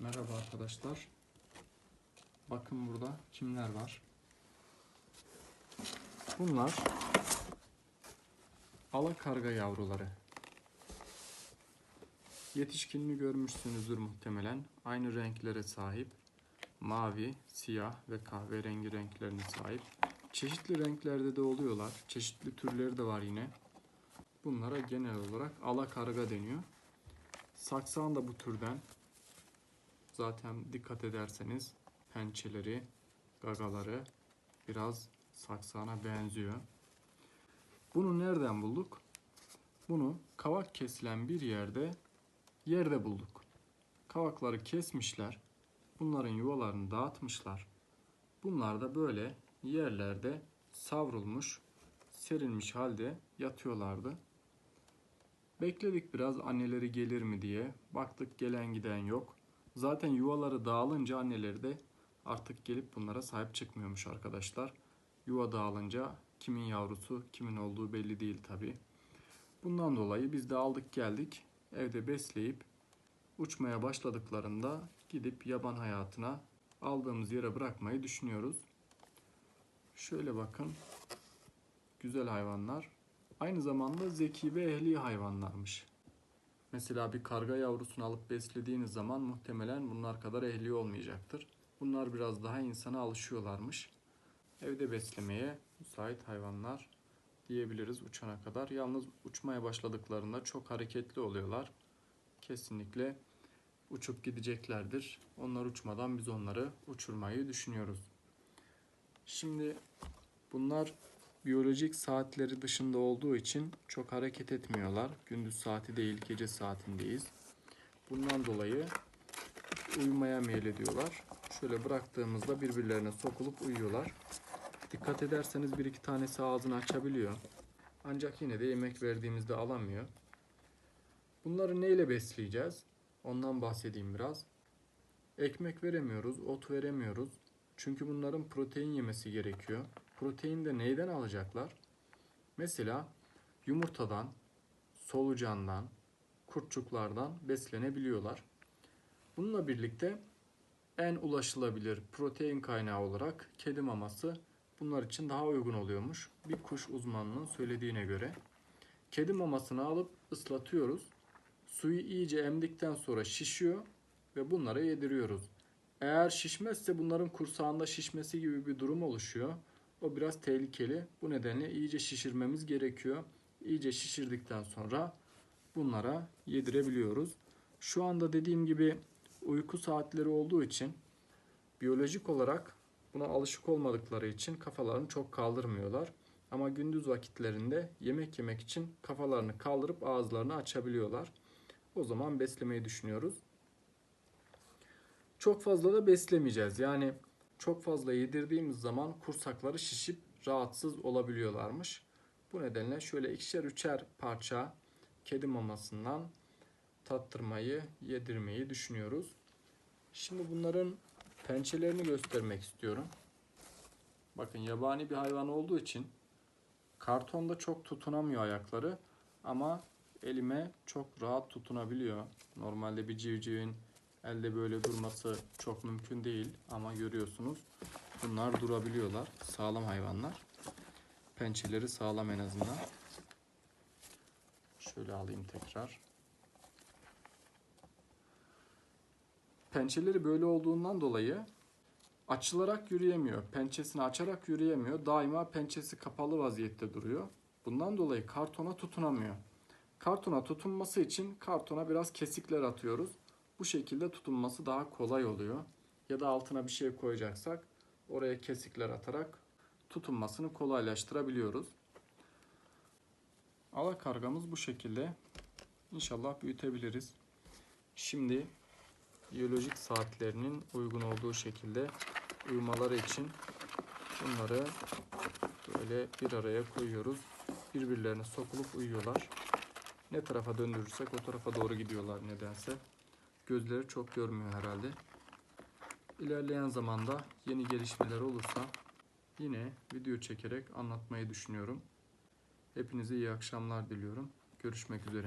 Merhaba arkadaşlar. Bakın burada kimler var. Bunlar alakarga yavruları. Yetişkinini görmüşsünüzdür muhtemelen. Aynı renklere sahip. Mavi, siyah ve kahverengi renklerine sahip. Çeşitli renklerde de oluyorlar. Çeşitli türleri de var yine. Bunlara genel olarak alakarga deniyor. Saksan da bu türden. Zaten dikkat ederseniz pençeleri, gagaları biraz saksana benziyor. Bunu nereden bulduk? Bunu kavak kesilen bir yerde yerde bulduk. Kavakları kesmişler. Bunların yuvalarını dağıtmışlar. Bunlar da böyle yerlerde savrulmuş, serilmiş halde yatıyorlardı. Bekledik biraz anneleri gelir mi diye. Baktık gelen giden yok. Zaten yuvaları dağılınca anneleri de artık gelip bunlara sahip çıkmıyormuş arkadaşlar. Yuva dağılınca kimin yavrusu kimin olduğu belli değil tabi. Bundan dolayı biz de aldık geldik evde besleyip uçmaya başladıklarında gidip yaban hayatına aldığımız yere bırakmayı düşünüyoruz. Şöyle bakın. Güzel hayvanlar. Aynı zamanda zeki ve ehli hayvanlarmış. Mesela bir karga yavrusunu alıp beslediğiniz zaman muhtemelen bunlar kadar ehli olmayacaktır. Bunlar biraz daha insana alışıyorlarmış. Evde beslemeye müsait hayvanlar diyebiliriz uçana kadar. Yalnız uçmaya başladıklarında çok hareketli oluyorlar. Kesinlikle uçup gideceklerdir. Onlar uçmadan biz onları uçurmayı düşünüyoruz. Şimdi bunlar biyolojik saatleri dışında olduğu için çok hareket etmiyorlar. Gündüz saati değil, gece saatindeyiz. Bundan dolayı uyumaya meylediyorlar. Şöyle bıraktığımızda birbirlerine sokulup uyuyorlar. Dikkat ederseniz bir iki tanesi ağzını açabiliyor. Ancak yine de yemek verdiğimizde alamıyor. Bunları neyle besleyeceğiz? Ondan bahsedeyim biraz. Ekmek veremiyoruz, ot veremiyoruz. Çünkü bunların protein yemesi gerekiyor. Protein de neyden alacaklar? Mesela yumurtadan, solucandan, kurtçuklardan beslenebiliyorlar. Bununla birlikte en ulaşılabilir protein kaynağı olarak kedi maması bunlar için daha uygun oluyormuş. Bir kuş uzmanının söylediğine göre. Kedi mamasını alıp ıslatıyoruz. Suyu iyice emdikten sonra şişiyor ve bunlara yediriyoruz. Eğer şişmezse bunların kursağında şişmesi gibi bir durum oluşuyor. O biraz tehlikeli. Bu nedenle iyice şişirmemiz gerekiyor. İyice şişirdikten sonra bunlara yedirebiliyoruz. Şu anda dediğim gibi uyku saatleri olduğu için biyolojik olarak buna alışık olmadıkları için kafalarını çok kaldırmıyorlar. Ama gündüz vakitlerinde yemek yemek için kafalarını kaldırıp ağızlarını açabiliyorlar. O zaman beslemeyi düşünüyoruz. Çok fazla da beslemeyeceğiz. Yani çok fazla yedirdiğimiz zaman kursakları şişip rahatsız olabiliyorlarmış. Bu nedenle şöyle ikişer üçer parça kedi mamasından tattırmayı, yedirmeyi düşünüyoruz. Şimdi bunların pençelerini göstermek istiyorum. Bakın yabani bir hayvan olduğu için kartonda çok tutunamıyor ayakları ama elime çok rahat tutunabiliyor. Normalde bir civcivin elde böyle durması çok mümkün değil ama görüyorsunuz bunlar durabiliyorlar. Sağlam hayvanlar. Pençeleri sağlam en azından. Şöyle alayım tekrar. Pençeleri böyle olduğundan dolayı açılarak yürüyemiyor. Pençesini açarak yürüyemiyor. Daima pençesi kapalı vaziyette duruyor. Bundan dolayı kartona tutunamıyor. Kartona tutunması için kartona biraz kesikler atıyoruz. Bu şekilde tutunması daha kolay oluyor. Ya da altına bir şey koyacaksak oraya kesikler atarak tutunmasını kolaylaştırabiliyoruz. Alakargamız bu şekilde. İnşallah büyütebiliriz. Şimdi biyolojik saatlerinin uygun olduğu şekilde uyumaları için bunları böyle bir araya koyuyoruz. Birbirlerine sokulup uyuyorlar. Ne tarafa döndürürsek o tarafa doğru gidiyorlar nedense. Gözleri çok görmüyor herhalde. İlerleyen zamanda yeni gelişmeler olursa yine video çekerek anlatmayı düşünüyorum. Hepinize iyi akşamlar diliyorum. Görüşmek üzere.